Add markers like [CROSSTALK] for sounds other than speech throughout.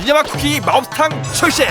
닌자마 쿠키 마법탕 출시!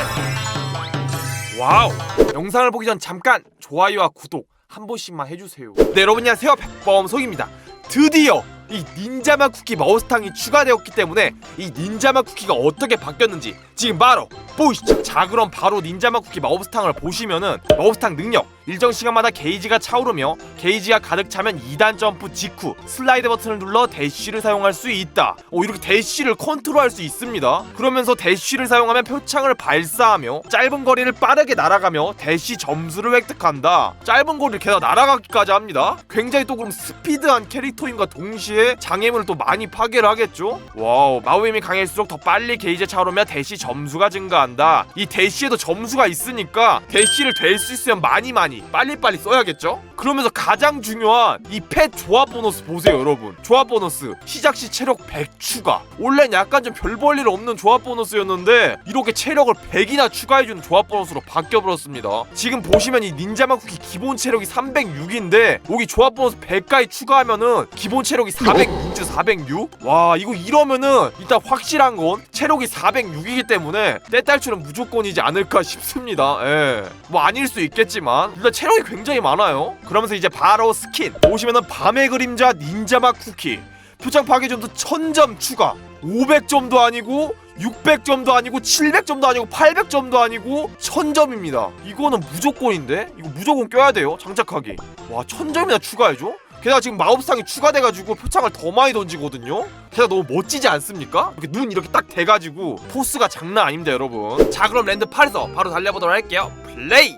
와우! 영상을 보기 전 잠깐 좋아요와 구독 한 번씩만 해주세요. 네 여러분 안녕하세요 백범석입니다. 드디어 이 닌자마 쿠키 마우스탕이 추가되었기 때문에 이 닌자마 쿠키가 어떻게 바뀌었는지 지금 바로 보시죠. 자 그럼 바로 닌자마 쿠키 마우스탕을 보시면은 마우스탕 능력 일정 시간마다 게이지가 차오르며 게이지가 가득 차면 2단 점프 직후 슬라이드 버튼을 눌러 대쉬를 사용할 수 있다. 오 이렇게 대쉬를 컨트롤할 수 있습니다. 그러면서 대쉬를 사용하면 표창을 발사하며 짧은 거리를 빠르게 날아가며 대쉬 점수를 획득한다. 짧은 거리를 게다가 날아가기까지 합니다. 굉장히 또 그럼 스피드한 캐릭터임과 동시에 장애물을 또 많이 파괴를 하겠죠. 와우 마우임이 강할수록 더 빨리 게이지 차오르며 대쉬 점수가 증가한다. 이 대쉬에도 점수가 있으니까 대쉬를 될 수 있으면 많이 많이 빨리빨리 써야겠죠? 그러면서 가장 중요한 이 펫 조합 보너스 보세요 여러분. 조합 보너스. 시작 시 체력 100 추가. 원래는 약간 좀 별 볼일 없는 조합 보너스였는데 이렇게 체력을 100이나 추가해주는 조합 보너스로 바뀌어버렸습니다. 지금 보시면 이 닌자마 쿠키 기본 체력이 306인데 여기 조합 보너스 100까지 추가하면은 기본 체력이 406죠 406? 와 이거 이러면은 일단 확실한 건 체력이 406이기 때문에 떼딸출은 무조건이지 않을까 싶습니다. 예. 뭐 아닐 수 있겠지만 일단 체력이 굉장히 많아요 그러면서 이제 바로 스킨. 보시면은 밤의 그림자 닌자마 쿠키. 표창 파괴점도 1000점 추가. 500점도 아니고 600점도 아니고 700점도 아니고 800점도 아니고 1000점입니다. 이거는 무조건인데? 이거 무조건 껴야 돼요 장착하기. 와 1000점이나 추가해줘? 게다가 지금 마법상이 추가돼가지고 표창을 더 많이 던지거든요? 게다가 너무 멋지지 않습니까? 이렇게 눈 이렇게 딱 돼가지고 포스가 장난 아닙니다 여러분. 자 그럼 랜드 8에서 바로 달려보도록 할게요. 플레이!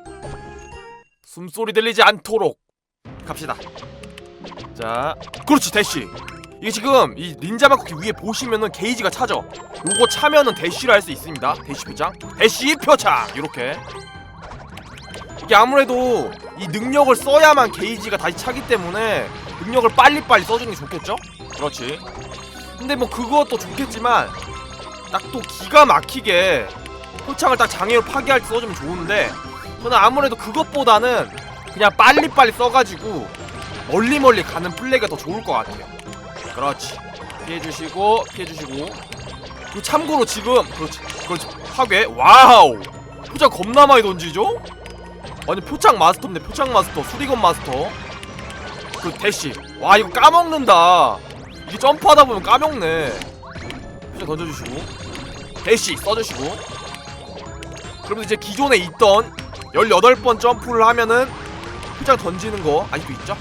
숨소리 들리지 않도록 갑시다. 자 그렇지 대쉬. 이게 지금 이 닌자 마 쿠키 위에 보시면은 게이지가 차죠. 요거 차면은 대쉬를 할 수 있습니다. 대쉬 표창. 대쉬 표창! 이렇게. 이게 아무래도 이 능력을 써야만 게이지가 다시 차기 때문에 능력을 빨리빨리 써주는 게 좋겠죠? 그렇지. 근데 뭐 그것도 좋겠지만 딱 또 기가 막히게 표창을 딱 장애로 파괴할 때 써주면 좋은데 저는 아무래도 그것보다는 그냥 빨리빨리 써가지고 멀리 멀리 가는 플레이가 더 좋을 것 같아요. 그렇지. 피해주시고 피해주시고. 그리고 참고로 지금 그렇지. 그렇지. 파괴. 와우. 표창 겁나 많이 던지죠? 아니 표창 마스터인데 표창 마스터 수리건 마스터. 그 대시. 와 이거 까먹는다. 이게 점프하다 보면 까먹네. 표창 던져주시고. 대시 써주시고. 그러면 이제 기존에 있던 18번 점프를 하면은 표창 던지는 거 아직도 있죠?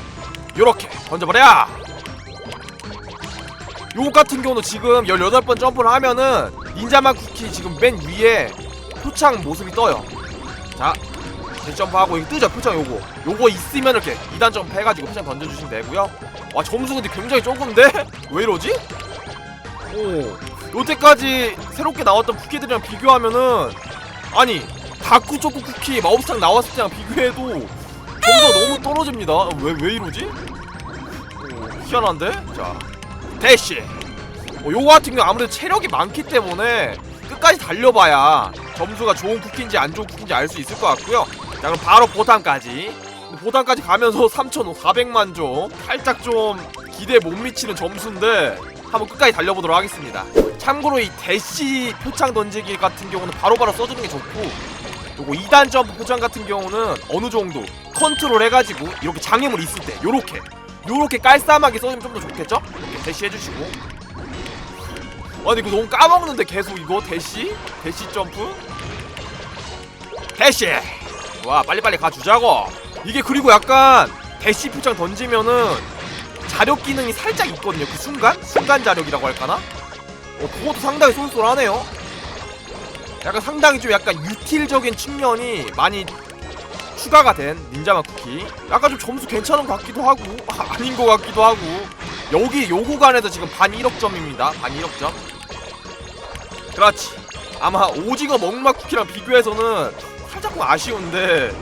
요렇게 던져버려 요거 같은 경우는 지금 18번 점프를 하면은 닌자마 쿠키 지금 맨 위에 표창 모습이 떠요 자 점프하고 여기 뜨죠 표창 요거 요거 있으면 이렇게 2단 점프 해가지고 표창 던져주시면 되고요 와 점수 근데 굉장히 적은데? [LAUGHS] 왜 이러지? 오 요때까지 새롭게 나왔던 쿠키들이랑 비교하면은 아니 다쿠 초코 쿠키 마법상 나왔을 때랑 비교해도 점수가 너무 떨어집니다. 왜, 왜 이러지? 오, 희한한데? 자 대시. 어, 요거 같은 경우 아무래도 체력이 많기 때문에 끝까지 달려봐야 점수가 좋은 쿠키인지 안 좋은 쿠키인지 알 수 있을 것 같고요. 자 그럼 바로 보탄까지. 보탄까지 가면서 [LAUGHS] 3,400만 점 살짝 좀 기대에 못 미치는 점수인데 한번 끝까지 달려보도록 하겠습니다. 참고로 이 대시 표창 던지기 같은 경우는 바로바로 써주는 게 좋고 요거 2단 점프 표창 같은 경우는 어느 정도 컨트롤 해가지고 이렇게 장애물 있을 때 요렇게 요렇게 깔쌈하게 써주면 좀 더 좋겠죠? 이렇게 대시 해주시고 아니 이거 너무 까먹는데 계속 이거 대시? 대시 점프? 대시! 와 빨리빨리 가주자고 이게 그리고 약간 대시 표창 던지면은 자력 기능이 살짝 있거든요 그 순간? 순간 자력이라고 할까나? 어 그것도 상당히 쏠쏠하네요 약간 상당히 좀 약간 유틸적인 측면이 많이 추가가 된 닌자마 쿠키. 약간 좀 점수 괜찮은 것 같기도 하고 아, [LAUGHS] 아닌 것 같기도 하고. 여기 요 구간에서 지금 반 1억 점입니다. 반 1억 점. 그렇지. 아마 오징어 먹맛 쿠키랑 비교해서는 살짝 좀 아쉬운데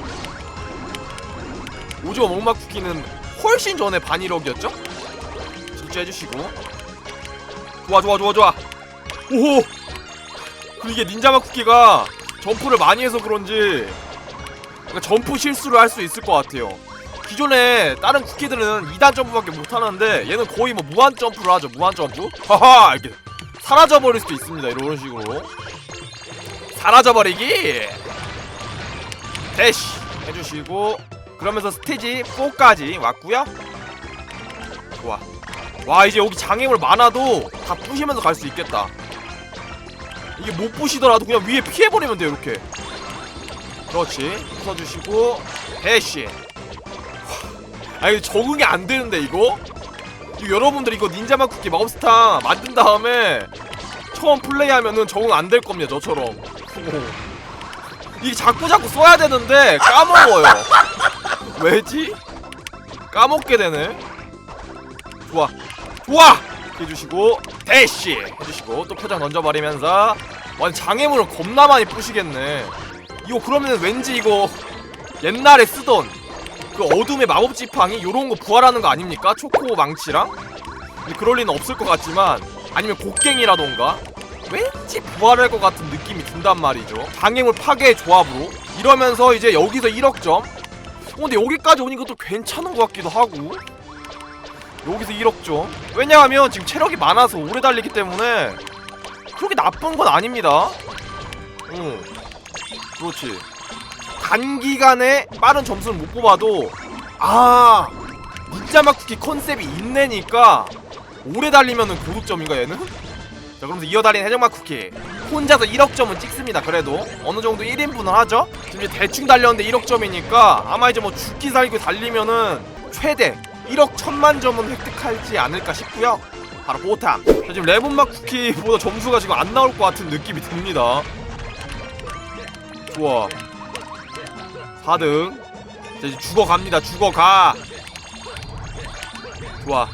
오징어 먹맛 쿠키는 훨씬 전에 반 1억이었죠? 진짜 해주시고. 좋아 좋아 좋아 좋아. 오호 그리고 이게 닌자마 쿠키가 점프를 많이 해서 그런지 그러니까 점프 실수를 할 수 있을 것 같아요. 기존에 다른 쿠키들은 2단 점프밖에 못하는데 얘는 거의 뭐 무한 점프를 하죠. 무한 점프. 하하! 이렇게 사라져버릴 수도 있습니다. 이런 식으로. 사라져버리기! 대시 해주시고 그러면서 스테이지 4까지 왔고요. 좋아. 와 이제 여기 장애물 많아도 다 부시면서 갈 수 있겠다 이게 못 부시더라도 그냥 위에 피해버리면 돼요 이렇게. 그렇지. 부숴주시고 대시 아 이거 적응이 안 되는데 이거? 이거 여러분들 이거 닌자마 쿠키 마법스타 만든 다음에 처음 플레이하면은 적응 안 될 겁니다 저처럼. 이게 자꾸 자꾸 써야 되는데 까먹어요. 왜지? 까먹게 되네. 좋아. 좋아 해주시고 대시 해주시고 또 표정 던져버리면서. 완 장애물을 겁나 많이 부시겠네. 이거 그러면 왠지 이거 옛날에 쓰던 그 어둠의 마법 지팡이 요런 거 부활하는 거 아닙니까? 초코 망치랑? 그럴 리는 없을 것 같지만 아니면 곡괭이라던가? 왠지 부활할 것 같은 느낌이 든단 말이죠. 장애물 파괴 조합으로. 이러면서 이제 여기서 1억점. 어, 근데 여기까지 오니까 또 괜찮은 것 같기도 하고 여기서 1억점 왜냐하면 지금 체력이 많아서 오래 달리기 때문에 그렇게 나쁜 건 아닙니다. 응. 그렇지. 단기간에 빠른 점수를 못 뽑아도 아 닌자마 쿠키 컨셉이 있네니까 오래 달리면은 고득점인가 얘는? 자 그러면서 이어달린 해적마 쿠키 혼자서 1억 점은 찍습니다 그래도. 어느 정도 1인분을 하죠? 지금 이제 대충 달렸는데 1억 점이니까 아마 이제 뭐 죽기 살기 달리면은 최대 1억 천만 점은 획득하지 않을까 싶고요. 바로 보탐 자, 지금 레몬맛 쿠키보다 점수가 지금 안 나올 것 같은 느낌이 듭니다. 좋아. 4등. 자 이제 죽어갑니다. 죽어가. 좋아.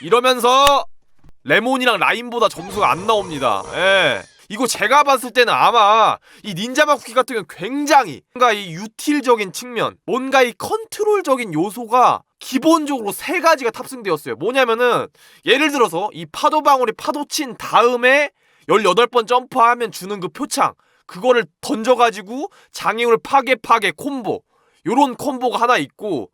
이러면서 레몬이랑 라인보다 점수가 안 나옵니다. 예. 이거 제가 봤을 때는 아마 이 닌자마 쿠키 같은 경우는 굉장히 뭔가 이 유틸적인 측면 뭔가 이 컨트롤적인 요소가 기본적으로 세 가지가 탑승되었어요. 뭐냐면은 예를 들어서 이 파도 방울이 파도 친 다음에 18번 점프하면 주는 그 표창 그거를 던져가지고 장애물 파괴 파괴 콤보. 요런 콤보가 하나 있고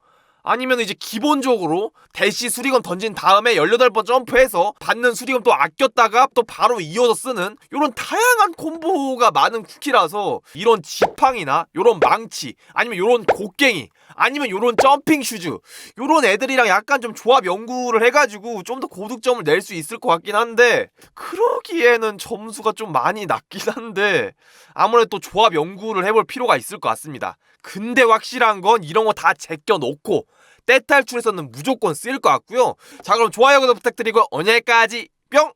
아니면 이제 기본적으로 대시 수리검 던진 다음에 18번 점프해서 받는 수리검 또 아꼈다가 또 바로 이어서 쓰는 요런 다양한 콤보가 많은 쿠키라서 이런 지팡이나 요런 망치 아니면 요런 곡괭이 아니면 요런 점핑 슈즈 요런 애들이랑 약간 좀 조합 연구를 해가지고 좀 더 고득점을 낼 수 있을 것 같긴 한데 그러기에는 점수가 좀 많이 낮긴 한데 아무래도 또 조합 연구를 해볼 필요가 있을 것 같습니다. 근데 확실한 건 이런 거 다 제껴 놓고 때 탈출에서는 무조건 쓰일 것 같고요. 자 그럼 좋아요 구독 부탁드리고 오늘까지 뿅